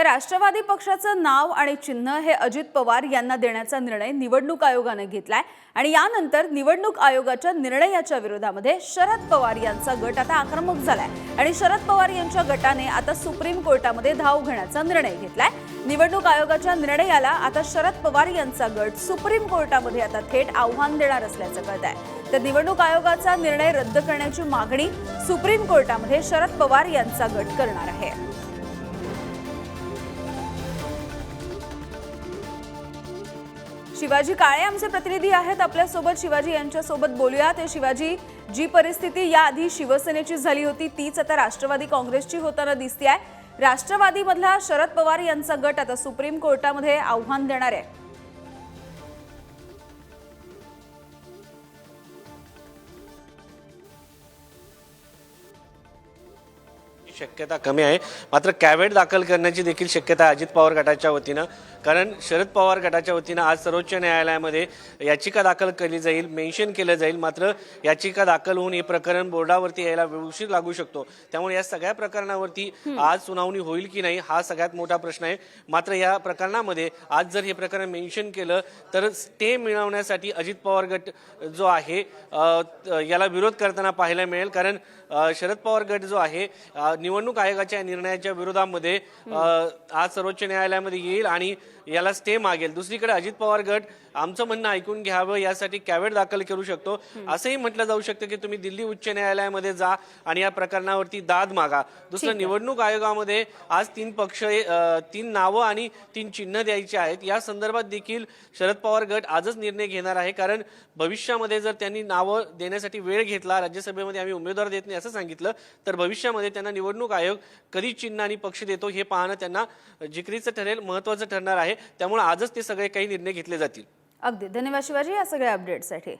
तर राष्ट्रवादी पक्षाचं नाव आणि चिन्ह हे अजित पवार यांना देण्याचा निर्णय निवडणूक आयोगानं घेतलाय. आणि यानंतर निवडणूक आयोगाच्या निर्णयाच्या विरोधामध्ये शरद पवार यांचा गट आता आक्रमक झालाय. आणि शरद पवार यांच्या गटाने आता सुप्रीम कोर्टामध्ये धाव घेण्याचा निर्णय घेतलाय. निवडणूक आयोगाच्या निर्णयाला आता शरद पवार यांचा गट सुप्रीम कोर्टामध्ये आता थेट आव्हान देणार असल्याचं कळत आहे तर निवडणूक आयोगाचा निर्णय रद्द करण्याची मागणी सुप्रीम कोर्टामध्ये शरद पवार यांचा गट करणार आहे. शिवाजी काळे आमचे प्रतिनिधी आहेत. आपल्यासोबत शिवाजी यांच्यासोबत बोलूया. ते शिवाजी जी परिस्थिती याआधी शिवसेनेची झाली होती तीच आता राष्ट्रवादी काँग्रेसची होताना दिसते आहे राष्ट्रवादीमधला शरद पवार यांचा गट आता सुप्रीम कोर्टामध्ये आव्हान देणार. आहे शक्यता कमी आहे. मात्र कॅवेट दाखल करण्याची देखील शक्यता आहे अजित पवार गटाच्या वतीनं. कारण शरद पवार गटाच्या वतीनं आज सर्वोच्च न्यायालयामध्ये याचिका दाखल केली जाईल मेन्शन केलं जाईल. मात्र याचिका दाखल होऊन हे प्रकरण बोर्डावरती यायला उशीर लागू शकतो. त्यामुळे या सगळ्या प्रकरणावरती आज सुनावणी होईल की नाही हा सगळ्यात मोठा प्रश्न आहे. मात्र या प्रकरणामध्ये आज जर हे प्रकरण मेन्शन केलं तर स्टे मिळवण्यासाठी अजित पवार गट जो आहे त- याला विरोध करताना पाहायला मिळेल. कारण शरद पवार गट जो आहे निवडणूक आयोगाच्या निर्णयाच्या विरोधामध्ये आज सर्वोच्च न्यायालयामध्ये येईल आणि याला स्टे मागेल. दुसरीकडे अजित पवार गट आमचं म्हणणं ऐकून घ्यावं यासाठी कॅवेट दाखल करू शकतो. असंही म्हटलं जाऊ शकतं की तुम्ही दिल्ली उच्च न्यायालयामध्ये जा आणि या प्रकरणावरती दाद मागा. दुसरं निवडणूक आयोगामध्ये आज तीन पक्ष तीन नावं आणि तीन चिन्ह द्यायची आहेत. या संदर्भात देखील शरद पवार गट आजच निर्णय घेणार आहे. कारण भविष्यामध्ये जर त्यांनी नावं देण्यासाठी वेळ घेतला राज्यसभेमध्ये आम्ही उमेदवार देत नाही असं सांगितलं तर भविष्यामध्ये त्यांना निवडणूक आयोग कधी चिन्ह आणि पक्ष देतो हे पाहणं त्यांना जिकरीचं ठरेल महत्वाचं ठरणार आहे. त्यामुळे आजच ते सगळे काही निर्णय घेतले जातील. अगदी. धन्यवाद शिवाजी या सगळ्या अपडेटसाठी